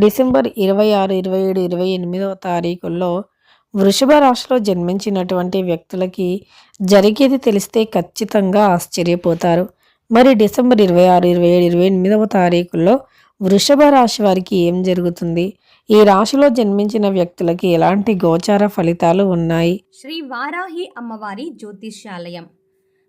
December ఇరవై ఆరు ఇరవై ఏడు ఇరవై ఎనిమిదవ తారీఖుల్లో వృషభ రాశిలో జన్మించినటువంటి వ్యక్తులకి జరిగేది తెలిస్తే ఖచ్చితంగా ఆశ్చర్యపోతారు. మరి డిసెంబర్ ఇరవై ఆరు ఇరవై ఏడు ఇరవై ఎనిమిదవ తారీఖుల్లో వృషభ రాశి వారికి ఏం జరుగుతుంది? ఈ రాశిలో జన్మించిన వ్యక్తులకి ఎలాంటి గోచార ఫలితాలు ఉన్నాయి? శ్రీ వారాహి అమ్మవారి జ్యోతిష్యాలయం.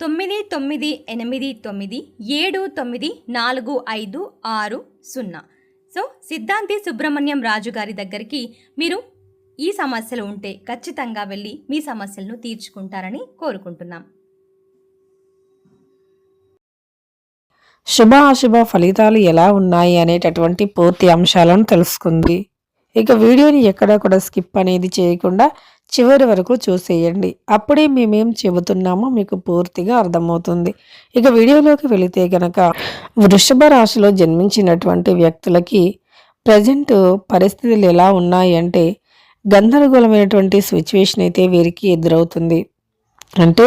తొమ్మిది తొమ్మిది ఎనిమిది తొమ్మిది ఏడు తొమ్మిది నాలుగు ఐదు ఆరు సున్నా. సో సిద్ధాంతి సుబ్రహ్మణ్యం రాజు గారి దగ్గరికి మీరు ఈ సమస్యలు ఉంటే ఖచ్చితంగా వెళ్ళి మీ సమస్యలను తీర్చుకుంటారని కోరుకుంటున్నాం. శుభ అశుభ ఫలితాలు ఎలా ఉన్నాయి అనేటటువంటి పూర్తి అంశాలను తెలుసుకుంది. ఇక వీడియోని ఎక్కడా కూడా స్కిప్ అనేది చేయకుండా చివరి వరకు చూసేయండి. అప్పుడే మేమేం చెబుతున్నామో మీకు పూర్తిగా అర్థమవుతుంది. ఇక వీడియోలోకి వెళితే గనక వృషభ రాశిలో జన్మించినటువంటి వ్యక్తులకి ప్రజెంట్ పరిస్థితులు ఎలా ఉన్నాయి అంటే గందరగోళమైనటువంటి సిచ్యువేషన్ అయితే వీరికి ఎదురవుతుంది. అంటే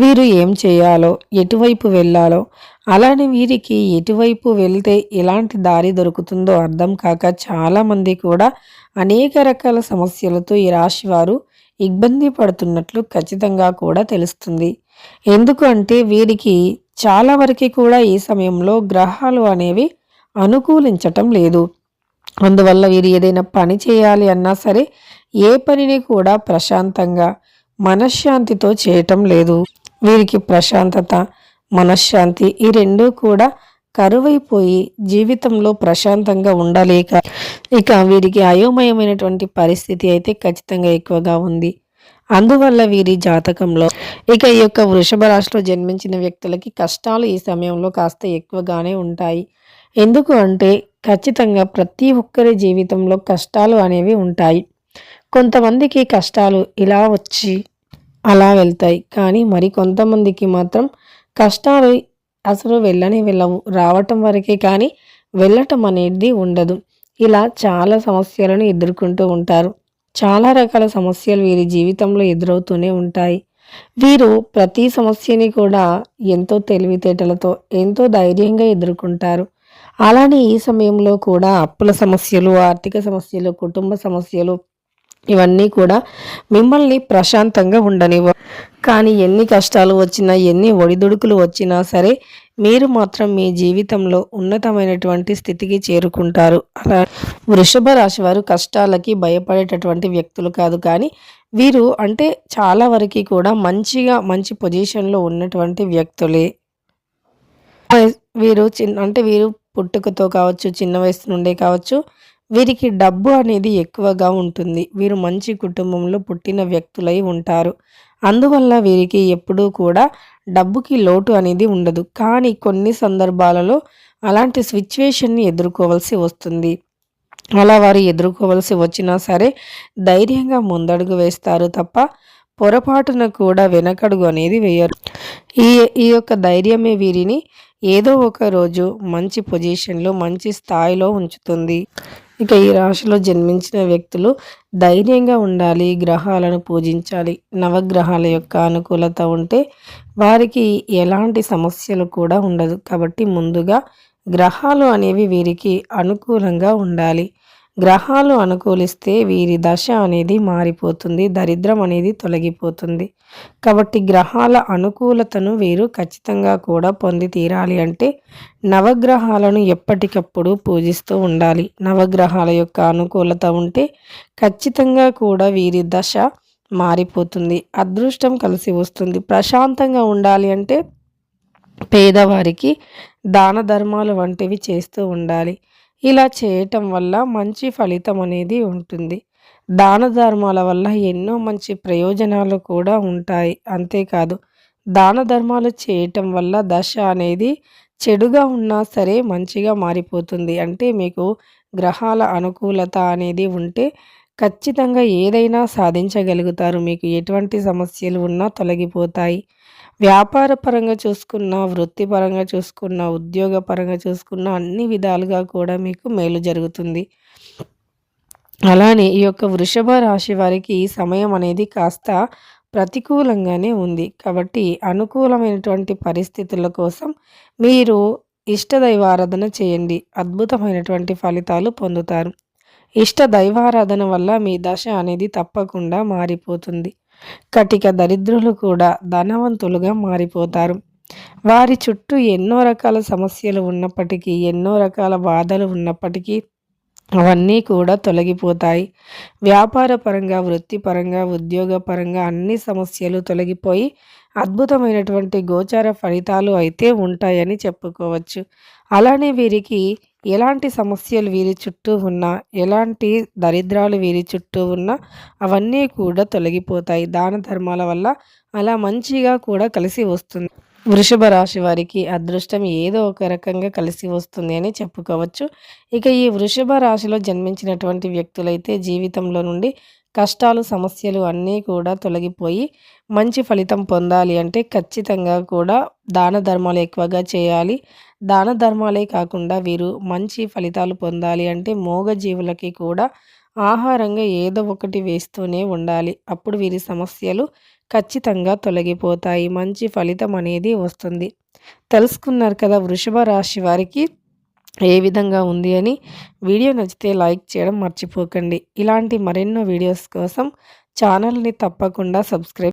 వీరు ఏం చేయాలో ఎటువైపు వెళ్ళాలో అలానే వీరికి ఎటువైపు వెళ్తే ఎలాంటి దారి దొరుకుతుందో అర్థం కాక చాలామంది కూడా అనేక రకాల సమస్యలతో ఈ రాశి వారు ఇబ్బంది పడుతున్నట్లు ఖచ్చితంగా కూడా తెలుస్తుంది. ఎందుకు అంటే వీరికి చాలా వరకు కూడా ఈ సమయంలో గ్రహాలు అనేవి అనుకూలించటం లేదు. అందువల్ల వీరు ఏదైనా పని చేయాలి అన్నా సరే ఏ పనిని కూడా ప్రశాంతంగా మనశ్శాంతితో చేయటం లేదు. వీరికి ప్రశాంతత మనశ్శాంతి ఈ రెండూ కూడా కరువైపోయి జీవితంలో ప్రశాంతంగా ఉండలేక ఇక వీరికి అయోమయమైనటువంటి పరిస్థితి అయితే ఖచ్చితంగా ఎక్కువగా ఉంది. అందువల్ల వీరి జాతకంలో ఇక ఈ యొక్క వృషభ రాశిలో జన్మించిన వ్యక్తులకి కష్టాలు ఈ సమయంలో కాస్త ఎక్కువగానే ఉంటాయి. ఎందుకు అంటే ఖచ్చితంగా ప్రతి ఒక్కరి జీవితంలో కష్టాలు అనేవి ఉంటాయి. కొంతమందికి కష్టాలు ఇలా వచ్చి అలా వెళ్తాయి. కానీ మరి కొంతమందికి మాత్రం కష్టాలు అసలు వెళ్ళని వెళ్ళవు రావటం వరకే కానీ వెళ్ళటం అనేది ఉండదు. ఇలా చాలా సమస్యలను ఎదుర్కొంటూ ఉంటారు. చాలా రకాల సమస్యలు వీరి జీవితంలో ఎదురవుతూనే ఉంటాయి. వీరు ప్రతి సమస్యని కూడా ఎంతో తెలివితేటలతో ఎంతో ధైర్యంగా ఎదుర్కొంటారు. అలానే ఈ సమయంలో కూడా అప్పుల సమస్యలు ఆర్థిక సమస్యలు కుటుంబ సమస్యలు ఇవన్నీ కూడా మిమ్మల్ని ప్రశాంతంగా ఉండనివ్వ. కానీ ఎన్ని కష్టాలు వచ్చినా ఎన్ని ఒడిదుడుకులు వచ్చినా సరే మీరు మాత్రం మీ జీవితంలో ఉన్నతమైనటువంటి స్థితికి చేరుకుంటారు. అలా వృషభ రాశి వారు కష్టాలకి భయపడేటటువంటి వ్యక్తులు కాదు. కానీ వీరు అంటే చాలా వరకు కూడా మంచిగా మంచి పొజిషన్లో ఉన్నటువంటి వ్యక్తులే. వీరు చిన్న అంటే వీరు పుట్టుకతో కావచ్చు చిన్న వయసు నుండే కావచ్చు వీరికి డబ్బు అనేది ఎక్కువగా ఉంటుంది. వీరు మంచి కుటుంబంలో పుట్టిన వ్యక్తులై ఉంటారు. అందువల్ల వీరికి ఎప్పుడూ కూడా డబ్బుకి లోటు అనేది ఉండదు. కానీ కొన్ని సందర్భాలలో అలాంటి సిచ్యువేషన్ని ఎదుర్కోవాల్సి వస్తుంది. అలా వారు ఎదుర్కోవలసి వచ్చినా సరే ధైర్యంగా ముందడుగు వేస్తారు తప్ప పొరపాటున కూడా వెనకడుగు అనేది వేయరు. ఈ ఈ యొక్క ధైర్యమే వీరిని ఏదో ఒక రోజు మంచి పొజిషన్లో మంచి స్థాయిలో ఉంచుతుంది. ఇక ఈ రాశిలో జన్మించిన వ్యక్తులు ధైర్యంగా ఉండాలి గ్రహాలను పూజించాలి. నవగ్రహాల యొక్క అనుకూలత ఉంటే వారికి ఎలాంటి సమస్యలు కూడా ఉండదు. కాబట్టి ముందుగా గ్రహాలు అనేవి వీరికి అనుకూలంగా ఉండాలి. గ్రహాలు అనుకూలిస్తే వీరి దశ అనేది మారిపోతుంది దరిద్రం అనేది తొలగిపోతుంది. కాబట్టి గ్రహాల అనుకూలతను వీరు ఖచ్చితంగా కూడా పొంది తీరాలి అంటే నవగ్రహాలను ఎప్పటికప్పుడు పూజిస్తూ ఉండాలి. నవగ్రహాల యొక్క అనుకూలత ఉంటే ఖచ్చితంగా కూడా వీరి దశ మారిపోతుంది అదృష్టం కలిసి వస్తుంది. ప్రశాంతంగా ఉండాలి అంటే పేదవారికి దాన ధర్మాలు వంటివి చేస్తూ ఉండాలి. ఇలా చేయటం వల్ల మంచి ఫలితం అనేది ఉంటుంది. దాన ధర్మాల వల్ల ఎన్నో మంచి ప్రయోజనాలు కూడా ఉంటాయి. అంతేకాదు దాన ధర్మాలు చేయటం వల్ల దశ అనేది చెడుగా ఉన్నా సరే మంచిగా మారిపోతుంది. అంటే మీకు గ్రహాల అనుకూలత అనేది ఉంటే ఖచ్చితంగా ఏదైనా సాధించగలుగుతారు. మీకు ఎటువంటి సమస్యలు ఉన్నా తొలగిపోతాయి. వ్యాపార పరంగా చూసుకున్న వృత్తిపరంగా చూసుకున్న ఉద్యోగ పరంగా చూసుకున్న అన్ని విధాలుగా కూడా మీకు మేలు జరుగుతుంది. అలానే ఈ యొక్క వృషభ రాశి వారికి ఈ సమయం అనేది కాస్త ప్రతికూలంగానే ఉంది. కాబట్టి అనుకూలమైనటువంటి పరిస్థితుల కోసం మీరు ఇష్ట దైవారాధన చేయండి. అద్భుతమైనటువంటి ఫలితాలు పొందుతారు. ఇష్ట దైవారాధన వల్ల మీ దశ అనేది తప్పకుండా మారిపోతుంది. కటిక దరిద్రులు కూడా ధనవంతులుగా మారిపోతారు. వారి చుట్టూ ఎన్నో రకాల సమస్యలు ఉన్నప్పటికీ ఎన్నో రకాల బాధలు ఉన్నప్పటికీ అవన్నీ కూడా తొలగిపోతాయి. వ్యాపారపరంగా వృత్తిపరంగా ఉద్యోగపరంగా అన్ని సమస్యలు తొలగిపోయి అద్భుతమైనటువంటి గోచార ఫలితాలు అయితే ఉంటాయని చెప్పుకోవచ్చు. అలానే వీరికి ఎలాంటి సమస్యలు వీరి చుట్టూ ఉన్నా ఎలాంటి దరిద్రాలు వీరి చుట్టూ ఉన్నా అవన్నీ కూడా తొలగిపోతాయి. దాన ధర్మాల వల్ల అలా మంచిగా కూడా కలిసి వస్తుంది. వృషభ రాశి వారికి అదృష్టం ఏదో ఒక రకంగా కలిసి వస్తుంది అని చెప్పుకోవచ్చు. ఇక ఈ వృషభ రాశిలో జన్మించినటువంటి వ్యక్తులైతే జీవితంలో నుండి కష్టాలు సమస్యలు అన్నీ కూడా తొలగిపోయి మంచి ఫలితం పొందాలి అంటే ఖచ్చితంగా కూడా దాన ధర్మాలు ఎక్కువగా చేయాలి. దాన ధర్మాలే కాకుండా వీరు మంచి ఫలితాలు పొందాలి అంటే మూగజీవులకి కూడా ఆహారంగా ఏదో ఒకటి వేస్తూనే ఉండాలి. అప్పుడు వీరి సమస్యలు ఖచ్చితంగా తొలగిపోతాయి. మంచి ఫలితం అనేది వస్తుంది. తెలుసుకున్నారు కదా వృషభ రాశి వారికి ఏ విధంగా ఉంది అని వీడియో నచ్చితే లైక్ చేయడం మర్చిపోకండి. ఇలాంటి మరెన్నో వీడియోస్ కోసం ఛానల్ని తప్పకుండా సబ్స్క్రైబ్